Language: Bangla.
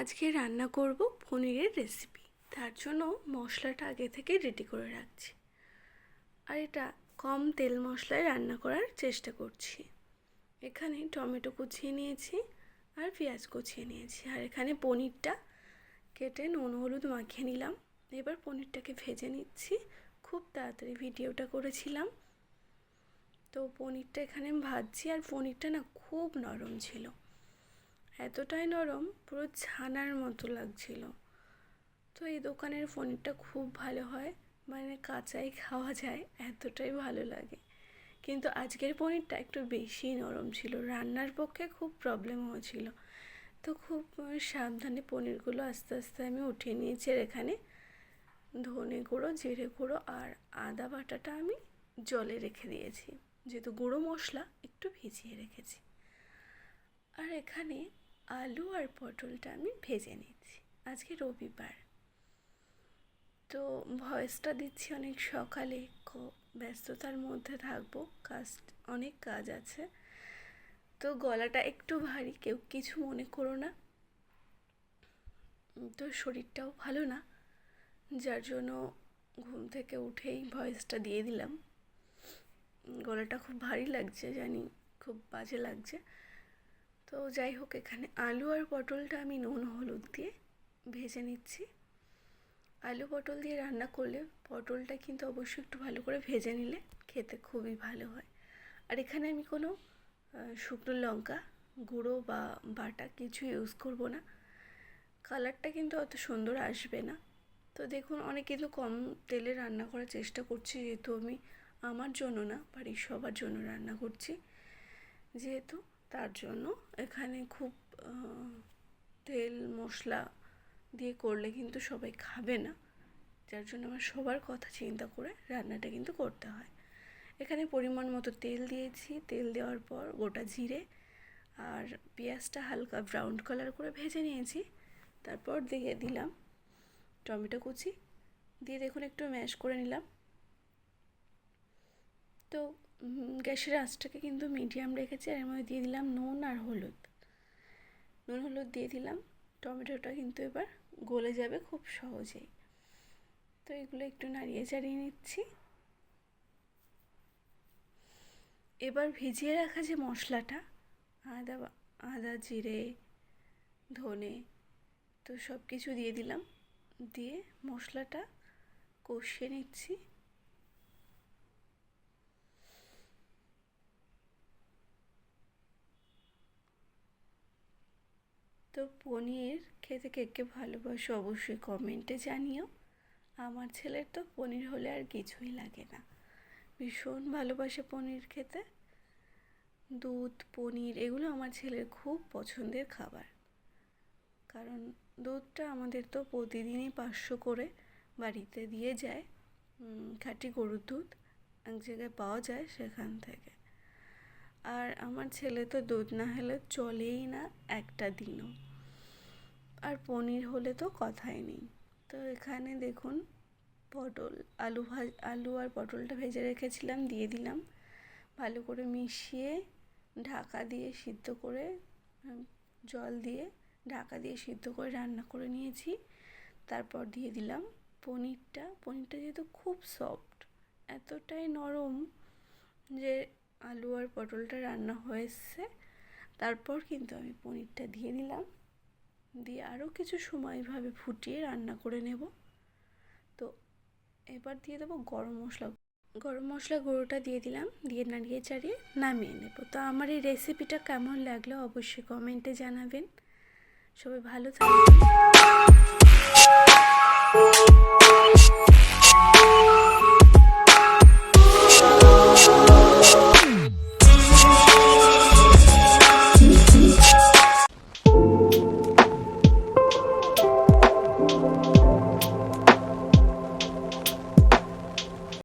আজকে রান্না করব পনিরের রেসিপি তার জন্য মশলাটা আগে থেকে রেডি করে রাখছি। আর এটা কম তেল মশলায় রান্না করার চেষ্টা করছি। এখানে টমেটো কুচিয়ে নিয়েছি আর পেঁয়াজ কুচিয়ে নিয়েছি। আর এখানে পনিরটা কেটে নুন, হলুদ মাখিয়ে নিলাম। এবার পনিরটাকে ভেজে নিচ্ছি। খুব তাড়াতাড়ি ভিডিওটা করেছিলাম। তো পনিরটা এখানে ভাজছি। আর পনিরটা না খুব নরম ছিল। এতটাই নরম, পুরো ছানার মতো লাগছিল। তো এই দোকানের পনিরটা খুব ভালো হয় মানে কাঁচাই খাওয়া যায়, এতটাই ভালো লাগে। কিন্তু আজকের পনিরটা একটু বেশি নরম ছিল, রান্নার পক্ষে খুব প্রবলেম হয়েছিল। তো খুব সাবধানে পনিরগুলো আস্তে আস্তে আমি উঠিয়ে নিয়েছি আর এখানে ধনে গুঁড়ো, জিরে গুঁড়ো আর আদা বাটাটা আমি জলে রেখে দিয়েছি। যেহেতু গুঁড়ো মশলা একটু ভিজিয়ে রেখেছি। আর এখানে আলু আর পটলটা আমি ভেজে নিচ্ছি। আজকে রবিবার। তো ভয়েসটা দিচ্ছি অনেক সকালে। ব্যস্ততার মধ্যে থাকব। কাজ অনেক কাজ আছে। তো গলাটা একটু ভারী, কেউ কিছু মনে করো না। তো শরীরটাও ভালো না। যার জন্য ঘুম থেকে উঠেই ভয়েসটা দিয়ে দিলাম। গলাটা খুব ভারী লাগছে, জানি খুব বাজে লাগছে। তো যাই হোক, এখানে আলু আর পটলটা আমি নুন হলুদ দিয়ে ভেজে নিচ্ছি। আলু পটল দিয়ে রান্না করলে পটলটা কিন্তু অবশ্যই একটু ভালো করে ভেজে নিলে খেতে খুবই ভালো হয়। আর এখানে আমি কোনো শুকনো লঙ্কা গুঁড়ো বা বাটা কিছু ইউজ করব না। কালারটা কিন্তু অত সুন্দর আসবে না। তো দেখুন, অনেক কিন্তু কম তেলে রান্না করার চেষ্টা করছি, যেহেতু আমি আমার জন্য না, বাড়ির সবার জন্য রান্না করছি। যেহেতু তার জন্য। এখানে খুব তেল, মশলা দিয়ে করলে কিন্তু সবাই খাবে না। যার জন্য আমার সবার কথা চিন্তা করে রান্নাটা কিন্তু করতে হয়। এখানে পরিমাণ মতো তেল দিয়েছি। তেল দেওয়ার পর গোটা জিরে আর পেঁয়াজটা হালকা ব্রাউন কালার করে ভেজে নিয়েছি। তারপর দিয়ে দিলাম টমেটো কুচি। দিয়ে দেখুন একটু ম্যাশ করে নিলাম। তো গ্যাসের আঁচটাকে কিন্তু মিডিয়াম রেখেছি আর এর মধ্যে দিয়ে দিলাম নুন আর হলুদ। নুন, হলুদ দিয়ে দিলাম। টমেটোটা কিন্তু এবার গলে যাবে খুব সহজেই। তো এগুলো একটু নাড়িয়ে চাড়িয়ে নিচ্ছি। এবার ভিজিয়ে রাখা যে মশলাটা, আদা আদা, জিরে, ধনে, তো সব কিছু দিয়ে দিলাম। দিয়ে মশলাটা কষিয়ে নিচ্ছি। তো পনির খেতে কে কে ভালোবাসো অবশ্যই কমেন্টে জানিও। আমার ছেলের তো পনির হলে আর কিছুই লাগে না। ভীষণ ভালোবাসে পনির খেতে। দুধ, পনির এগুলো আমার ছেলের খুব পছন্দের খাবার। কারণ দুধটা আমাদের তো প্রতিদিনই পাঁচশো করে বাড়িতে দিয়ে যায়। খাঁটি গরুর দুধ এক জায়গায় পাওয়া যায় সেখান থেকে। আর আমার ছেলে তো দুধ না হলে চলেই না একটা দিনও। আর পনির হলে তো কথাই নেই। তো এখানে দেখুন, পটল, আলু ভাজ, আলু আর পটলটা ভেজে রেখেছিলাম, দিয়ে দিলাম। ভালো করে মিশিয়ে ঢাকা দিয়ে সিদ্ধ করে জল দিয়ে ঢাকা দিয়ে সিদ্ধ করে রান্না করে নিয়েছি। তারপর দিয়ে দিলাম পনিরটা। পনিরটা যেহেতু খুব সফট, এতটাই নরম যে আলু আর পটলটা রান্না হয়েছে। তারপর কিন্তু আমি পনিরটা দিয়ে দিলাম। দিয়ে আরও কিছু সময়ভাবে ফুটিয়ে রান্না করে নেব। তো এবার দিয়ে দেবো গরম মশলা গরম মশলা গুঁড়োটা দিয়ে দিলাম, দিয়ে নাড়িয়ে চাড়িয়ে নামিয়ে নেব। তো আমার এই রেসিপিটা কেমন লাগল অবশ্যই কমেন্টে জানাবেন। সবাই ভালো থাকবেন।